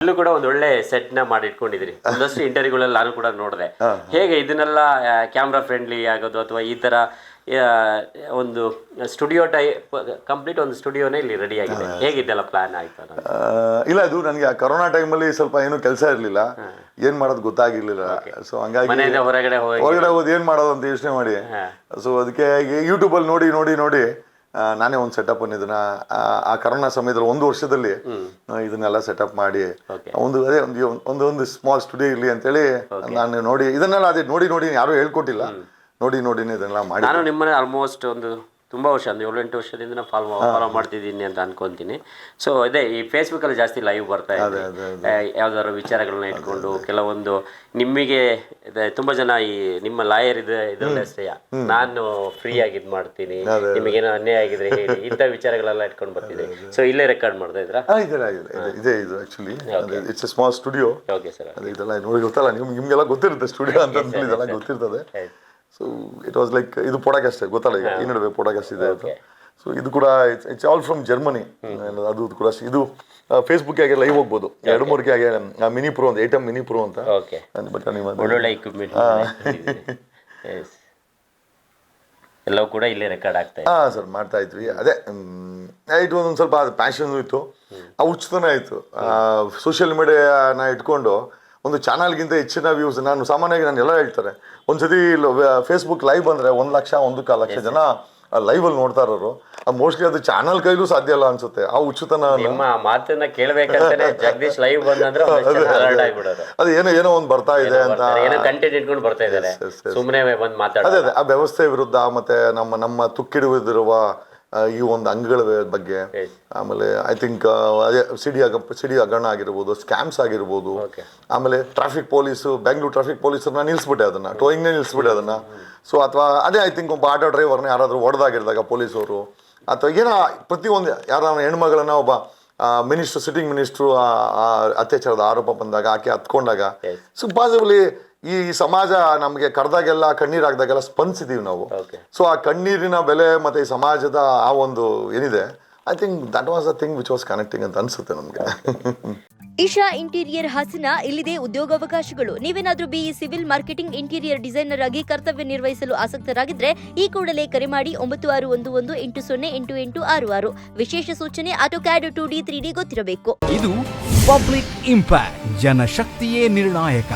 ಇಲ್ಲೂ ಕೂಡ ಒಂದು ಒಳ್ಳೆ ಸೆಟ್ನ ಮಾಡಿ ಇಟ್ಕೊಂಡಿದ್ರಿ ಒಂದಷ್ಟು ಇಂಟರ್ವ್ಯೂಗಳಲ್ಲಿ ನಾನು ಕೂಡ ನೋಡಿದೆ. ಹೇಗೆ ಇದನ್ನೆಲ್ಲ ಕ್ಯಾಮ್ರಾ ಫ್ರೆಂಡ್ಲಿ ಆಗೋದು ಅಥವಾ ಈ ತರ ಆ, ಒಂದು ಸ್ಟುಡಿಯೋ ಟೈಪ್ ಕಂಪ್ಲೀಟ್ ಒಂದು ಸ್ಟುಡಿಯೋನೇ ಇಲ್ಲಿ ರೆಡಿ ಆಗಿದೆ. ಹೇಗಿದ್ದೆಲ್ಲ ಪ್ಲಾನ್ ಆಯ್ತು ಅನ್ನೋದು? ಆ, ಇಲ್ಲ ಅದು ನನಗೆ ಆ ಕರೋನಾ ಟೈಮಲ್ಲಿ ಸ್ವಲ್ಪ ಏನು ಕೆಲಸ ಇರಲಿಲ್ಲ. ಏನ್ ಮಾಡೋದು ಗೊತ್ತಾಗಿರ್ಲಿಲ್ಲ. ಸೊ ಹಂಗಾಗಿ ಮನೆಯಿಂದ ಹೊರಗಡೆ ಹೋಗಿ. ಹೊರಗಡೆ ಹೋದ್ ಏನ್ ಮಾಡೋದು ಅಂತ ಯೋಚನೆ ಮಾಡಿ. ಸೊ ಅದಕ್ಕೆ ಯೂಟ್ಯೂಬಲ್ಲಿ ನೋಡಿ ನೋಡಿ ನೋಡಿ ಆ, ನಾನೇ ಒಂದು ಸೆಟಪ್ ಇದನ್ನ ಆ, ಕರೋನಾ ಸಮಯದಲ್ಲಿ ಒಂದು ವರ್ಷದಲ್ಲಿ ಇದನ್ನೆಲ್ಲ ಸೆಟಪ್ ಮಾಡಿ ಒಂದು ಅದೇ ಒಂದು ಒಂದು ಒಂದು ಸ್ಮಾಲ್ ಸ್ಟುಡಿಯೋ ಇರಲಿ ಅಂತೇಳಿ ನಾನು ನೋಡಿ ಇದನ್ನೆಲ್ಲ ಅದೇ ನೋಡಿ ನೋಡಿ ಯಾರು ಹೇಳ್ಕೊಟ್ಟಿಲ್ಲ. ನೋಡಿ ನೋಡಿನೇ ಇದನ್ನೆಲ್ಲ ಮಾಡಿ. ನಾನು ನಿಮ್ಮನೆ ಆಲ್ಮೋಸ್ಟ್ ಒಂದು ತುಂಬಾ ವರ್ಷ ಒಂದು ಏಳೆಂಟು ವರ್ಷದಿಂದ ನಾನು ಫಾಲೋ ಫಾಲೋ ಮಾಡ್ತಿದ್ದೀನಿ ಅಂತ ಅನ್ಕೊಂತೀನಿ. ಸೊ ಅದೇ ಈ ಫೇಸ್ಬುಕ್ ಅಲ್ಲಿ ಜಾಸ್ತಿ ಲೈವ್ ಬರ್ತಾ ಇದೆ. ಯಾವ್ದಾದ್ರು ವಿಚಾರಗಳನ್ನ ಇಟ್ಕೊಂಡು ಕೆಲವೊಂದು ನಿಮಗೆ ತುಂಬಾ ಜನ ಈ ನಿಮ್ಮ ಲಾಯರ್ ಇದೆ ಇದರಲ್ಲಿ ಅಷ್ಟೇ ನಾನು ಫ್ರೀ ಆಗಿ ಇದ್ ಮಾಡ್ತೀನಿ. ನಿಮಗೇನೋ ಅನ್ಯಾಯ ಆಗಿದ್ರೆ ಹೇಳಿ ಇಂಥ ವಿಚಾರಗಳೆಲ್ಲ ಇಟ್ಕೊಂಡು ಬರ್ತಿದೆ. ಸೊ ಇಲ್ಲೇ ರೆಕಾರ್ಡ್ ಮಾಡ್ತಾ ಇದ್ರ? ಇದೆ ಇದೆ, actually it's a small studio okay sir ಇದೆಲ್ಲ ನೋಡಿ ಗೊತ್ತಲ್ಲ ನಿಮ್ಗೆ ನಿಮ್ಗೆಲ್ಲ ಗೊತ್ತಿರುತ್ತೆ ಸ್ಟುಡಿಯೋ ಅಂತ ಇದೆಲ್ಲ ಗೊತ್ತಿರ್ತದೆ. ಸೊ ಇಟ್ ವಾಸ್ ಲೈಕ್ ಇದು ಪೊಡಕಾಸ್ಟ್ ಗೊತ್ತಲ್ಲ ಈಗ ಈ ನಡುವೆ ಪೊಡಕಾಸ್ಟ್ ಇದೆ ಅಂತ. ಸೊ ಇದು ಕೂಡ it's it's all from Germany ಅದು ಕೂಡ ಅಷ್ಟೇ. ಇದು ಫೇಸ್ಬುಕ್ ಆಗಿ ಲೈವ್ ಹೋಗ್ಬೋದು. ಎರಡು ಮೂರಿಗೆ ಆಗಿ ಮಿನಿ ಪ್ರೋ ಅಂತ ಏಟಮ್ ಮಿನಿ ಪ್ರೋ ಅಂತ. ಬಟ್ ನಿಮ್ಮ ಒಳ್ಳೊಳ್ಳೆ ಇಕ್ವಿಪ್ಮೆಂಟ್ ಎಸ್ ಎಲ್ಲವೂ ಕೂಡ ಇಲ್ಲೇ ರೆಕಾರ್ಡ್ ಆಗ್ತಾ ಇದೆ. ಹಾ ಸರ್ ಮಾಡ್ತಾ ಇದ್ವಿ. ಅದೇ ಇಟ್ ಒಂದು ಸ್ವಲ್ಪ ಪ್ಯಾಷನ್ ಇತ್ತು. ಆ ಹುಚ್ಚುತನ ಇತ್ತು. ಸೋಷಿಯಲ್ ಮೀಡಿಯಾನ ಇಟ್ಕೊಂಡು ಒಂದು ಚಾನಲ್ಗಿಂತ ಹೆಚ್ಚಿನ ವ್ಯೂಸ್ ನಾನು ಸಾಮಾನ್ಯವಾಗಿ ನಾನು ಎಲ್ಲ ಹೇಳ್ತಾರೆ. ಒಂದ್ಸತಿ ಫೇಸ್ಬುಕ್ ಲೈವ್ ಬಂದರೆ ಒಂದು ಲಕ್ಷ ಒಂದು ಕಾಲು ಲಕ್ಷ ಜನ ಲೈವಲ್ಲಿ ನೋಡ್ತಾ ಇರೋರು. ಮೋಸ್ಟ್ಲಿ ಅದು ಚಾನಲ್ ಕೈಲೂ ಸಾಧ್ಯ ಇಲ್ಲ ಅನ್ಸುತ್ತೆ. ಆ ಉಚಿತನ ನಿಮ್ಮ ಮಾತನ್ನ ಕೇಳಬೇಕಂತಾನೆ ಜಗದೀಶ್ ಲೈವ್ ಬಂದಂದ್ರೆ ಅದು ಏನೋ ಏನೋ ಒಂದು ಬರ್ತಾ ಇದೆ ಅಂತ. ಏನೋ ಕಂಟೆಂಟ್ ಇಟ್ಕೊಂಡು ಬರ್ತಾ ಇದ್ದಾರೆ. ಸುಮ್ಮನೆ ಬಂದು ಅದೇ ಮಾತಾಡೋದು. ಅದೇ ಆ ವ್ಯವಸ್ಥೆ ವಿರುದ್ಧ ಮತ್ತೆ ನಮ್ಮ ನಮ್ಮ ತುಕ್ಕಿಡುವುದಿರುವ ಈ ಒಂದು ಅಂಗಗಳ ಬಗ್ಗೆ. ಆಮೇಲೆ ಐ ಥಿಂಕ್ ಅದೇ ಸಿಡಿ ಅಗ ಸಿಡಿ ಹಗರಣ ಆಗಿರ್ಬೋದು ಸ್ಕ್ಯಾಮ್ಸ್ ಆಗಿರ್ಬೋದು. ಆಮೇಲೆ ಟ್ರಾಫಿಕ್ ಪೊಲೀಸ್ ಬೆಂಗಳೂರು ಟ್ರಾಫಿಕ್ ಪೊಲೀಸರನ್ನ ನಿಲ್ಲಿಸ್ಬಿಟ್ಟೆ ಅದನ್ನ. ಟೋಯಿಂಗ್ನೇ ನಿಲ್ಲಿಸ್ಬಿಟ್ಟೆ ಅದನ್ನ. ಸೊ ಅಥವಾ ಅದೇ ಐ ಥಿಂಕ್ ಒಬ್ಬ ಆಟೋ ಡ್ರೈವರ್ನ ಯಾರಾದರೂ ಹೊಡೆದಾಗಿರ್ದಾಗ ಪೊಲೀಸವರು ಅಥವಾ ಏನೋ ಪ್ರತಿಯೊಂದು ಯಾರ ಹೆಣ್ಮಗಳನ್ನ ಒಬ್ಬ ಮಿನಿಸ್ಟರ್ ಸಿಟ್ಟಿಂಗ್ ಮಿನಿಸ್ಟ್ರು ಅತ್ಯಾಚಾರದ ಆರೋಪ ಬಂದಾಗ ಆಕೆ ಹತ್ಕೊಂಡಾಗ. ಸೊ ಪಾಸಿಬಲಿ ಈ ಸಮಾಜ ನಮಗೆ ಕರೆದಾಗೆಲ್ಲ ಕಣ್ಣೀರು ಹಾಕ್ದಾಗೆಲ್ಲ ಸ್ಪಂದಿಸಿದೀವಿ ನಾವು. ಸೊ ಆ ಕಣ್ಣೀರಿನ ಬೆಲೆ ಮತ್ತೆ ಈ ಸಮಾಜದ ಆ ಒಂದು ಏನಿದೆ I think that was a thing which was connecting ಅಂತ ಅನ್ಸುತ್ತೆ ನಮಗೆ. ಇಶಾ ಇಂಟೀರಿಯರ್ ಹಾಸನ ಇಲ್ಲಿದೆ ಉದ್ಯೋಗಾವಕಾಶಗಳು. ನೀವೇನಾದರೂ BE civil marketing interior designer ಆಗಿ ಕರ್ತವ್ಯ ನಿರ್ವಹಿಸಲು ಆಸಕ್ತರಾಗಿದ್ರೆ ಈ ಕೂಡಲೇ ಕರೆ ಮಾಡಿ ಒಂಬತ್ತು ಆರು ಒಂದು ಒಂದು ಎಂಟು ಸೊನ್ನೆ ಎಂಟು ಎಂಟು ಆರು ಆರು. ವಿಶೇಷ ಸೂಚನೆ AutoCAD two D three D ಗೊತ್ತಿರಬೇಕು. ಇದು ಪಬ್ಲಿಕ್ ಇಂಪ್ಯಾಕ್ಟ್ ಜನಶಕ್ತಿಯೇ ನಿರ್ಣಾಯಕ.